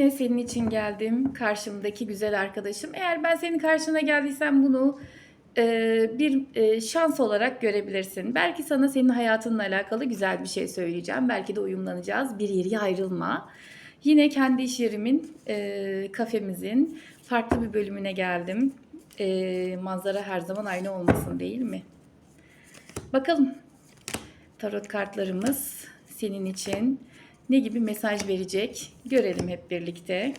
Yine senin için geldim karşımdaki güzel arkadaşım. Eğer ben senin karşına geldiysem bunu e, bir e, şans olarak görebilirsin. Belki sana senin hayatınla alakalı güzel bir şey söyleyeceğim. Belki de uyumlanacağız. Bir yere ayrılma. Yine kendi iş yerimin, e, kafemizin farklı bir bölümüne geldim. E, manzara her zaman aynı olmasın değil mi? Bakalım tarot kartlarımız senin için ne gibi mesaj verecek görelim hep birlikte.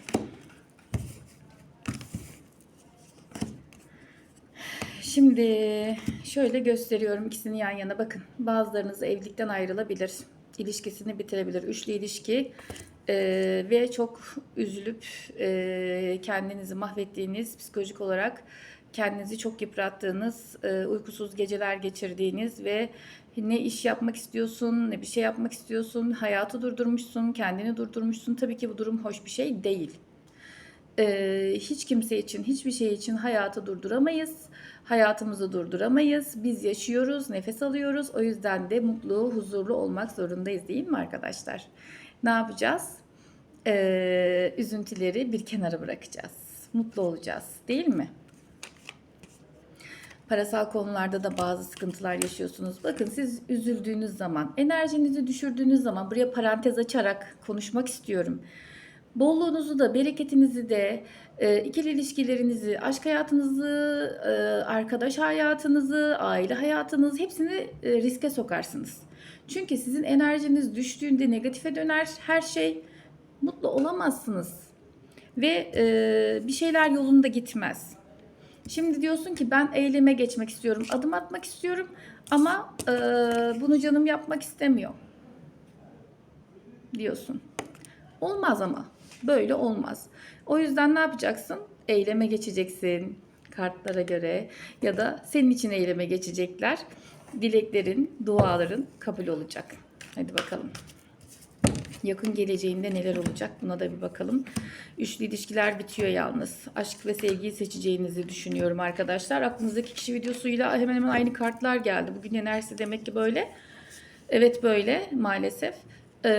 Şimdi şöyle gösteriyorum ikisini yan yana bakın. Bazılarınız evlilikten ayrılabilir, ilişkisini bitirebilir. Üçlü ilişki e, ve çok üzülüp e, kendinizi mahvettiğiniz psikolojik olarak kendinizi çok yıprattığınız, e, uykusuz geceler geçirdiğiniz ve ne iş yapmak istiyorsun, ne bir şey yapmak istiyorsun, hayatı durdurmuşsun, kendini durdurmuşsun. Tabii ki bu durum hoş bir şey değil. Ee, hiç kimse için, hiçbir şey için hayatı durduramayız. Hayatımızı durduramayız. Biz yaşıyoruz, nefes alıyoruz. O yüzden de mutlu, huzurlu olmak zorundayız değil mi arkadaşlar? Ne yapacağız? Ee, üzüntüleri bir kenara bırakacağız. Mutlu olacağız değil mi? Parasal konularda da bazı sıkıntılar yaşıyorsunuz. Bakın siz üzüldüğünüz zaman, enerjinizi düşürdüğünüz zaman buraya parantez açarak konuşmak istiyorum. Bolluğunuzu da, bereketinizi de, e, ikili ilişkilerinizi, aşk hayatınızı, e, arkadaş hayatınızı, aile hayatınızı hepsini e, riske sokarsınız. Çünkü sizin enerjiniz düştüğünde negatife döner her şey. Mutlu olamazsınız. Ve bir şeyler yolunda gitmez. Şimdi diyorsun ki ben eyleme geçmek istiyorum, adım atmak istiyorum ama e, bunu canım yapmak istemiyor diyorsun. Olmaz ama. Böyle olmaz. O yüzden ne yapacaksın? Eyleme geçeceksin kartlara göre ya da senin için eyleme geçecekler. Dileklerin, duaların kabul olacak. Hadi bakalım. Yakın geleceğinde neler olacak buna da bir bakalım. Üçlü ilişkiler bitiyor yalnız. Aşk ve sevgiyi seçeceğinizi düşünüyorum arkadaşlar. Aklınızdaki kişi videosuyla hemen hemen aynı kartlar geldi. Bugün enerjisi demek ki böyle. Evet böyle maalesef. Ee,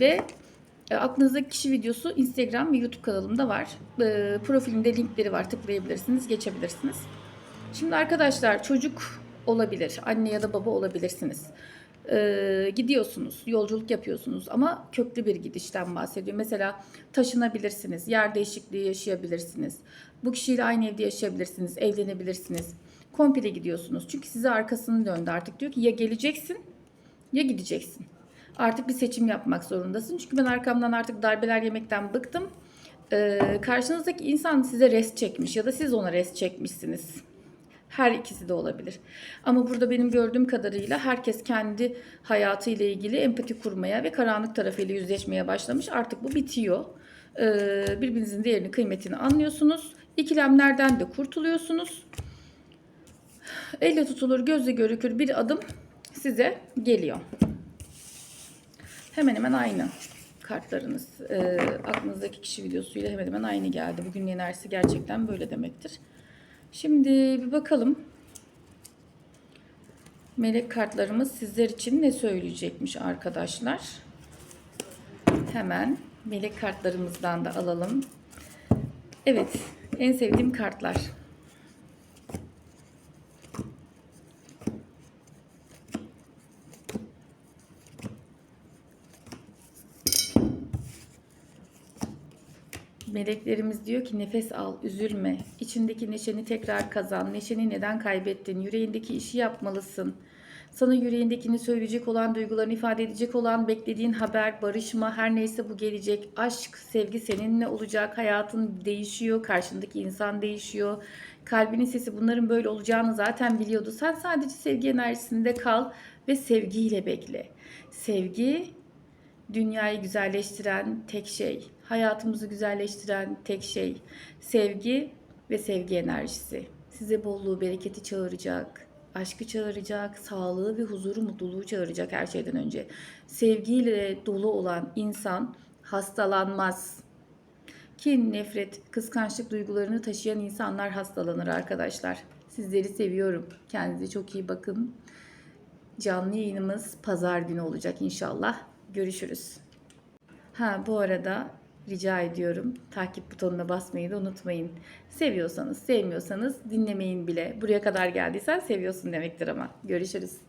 ve e, aklınızdaki kişi videosu Instagram ve YouTube kanalımda var. E, profilimde linkleri var. Tıklayabilirsiniz, geçebilirsiniz. Şimdi arkadaşlar çocuk olabilir. Anne ya da baba olabilirsiniz. E, gidiyorsunuz, yolculuk yapıyorsunuz ama köklü bir gidişten bahsediyor. Mesela taşınabilirsiniz, yer değişikliği yaşayabilirsiniz. Bu kişiyle aynı evde yaşayabilirsiniz, evlenebilirsiniz. Komple gidiyorsunuz. Çünkü size arkasını döndü artık. Diyor ki ya geleceksin ya gideceksin. Artık bir seçim yapmak zorundasın. Çünkü ben arkamdan artık darbeler yemekten bıktım. Ee, karşınızdaki insan size rest çekmiş ya da siz ona rest çekmişsiniz. Her ikisi de olabilir. Ama burada benim gördüğüm kadarıyla herkes kendi hayatıyla ilgili empati kurmaya ve karanlık tarafıyla yüzleşmeye başlamış. Artık bu bitiyor. Ee, birbirinizin değerini, kıymetini anlıyorsunuz. İkilemlerden de kurtuluyorsunuz. Elle tutulur, gözle görükür bir adım size geliyor. Hemen hemen aynı kartlarınız. E, aklınızdaki kişi videosuyla hemen hemen aynı geldi. Bugün enerjisi gerçekten böyle demektir. Şimdi bir bakalım. Melek kartlarımız sizler için ne söyleyecekmiş arkadaşlar. Hemen melek kartlarımızdan da alalım. Evet, en sevdiğim kartlar. Meleklerimiz diyor ki nefes al, üzülme. İçindeki neşeni tekrar kazan. Neşeni neden kaybettin? Yüreğindeki işi yapmalısın. Sana yüreğindekini söyleyecek olan, duygularını ifade edecek olan, beklediğin haber, barışma, her neyse bu gelecek. Aşk, sevgi seninle olacak. Hayatın değişiyor, karşındaki insan değişiyor. Kalbinin sesi bunların böyle olacağını zaten biliyordu. Sen sadece sevgi enerjisinde kal ve sevgiyle bekle. Sevgi dünyayı güzelleştiren tek şey, hayatımızı güzelleştiren tek şey sevgi ve sevgi enerjisi. Size bolluğu, bereketi çağıracak, aşkı çağıracak, sağlığı ve huzuru, mutluluğu çağıracak her şeyden önce. Sevgiyle dolu olan insan hastalanmaz. Kin, nefret, kıskançlık duygularını taşıyan insanlar hastalanır arkadaşlar. Sizleri seviyorum. Kendinize çok iyi bakın. Canlı yayınımız pazar günü olacak inşallah. Görüşürüz. Ha bu arada rica ediyorum. Takip butonuna basmayı da unutmayın. Seviyorsanız, sevmiyorsanız dinlemeyin bile. Buraya kadar geldiysen seviyorsun demektir ama. Görüşürüz.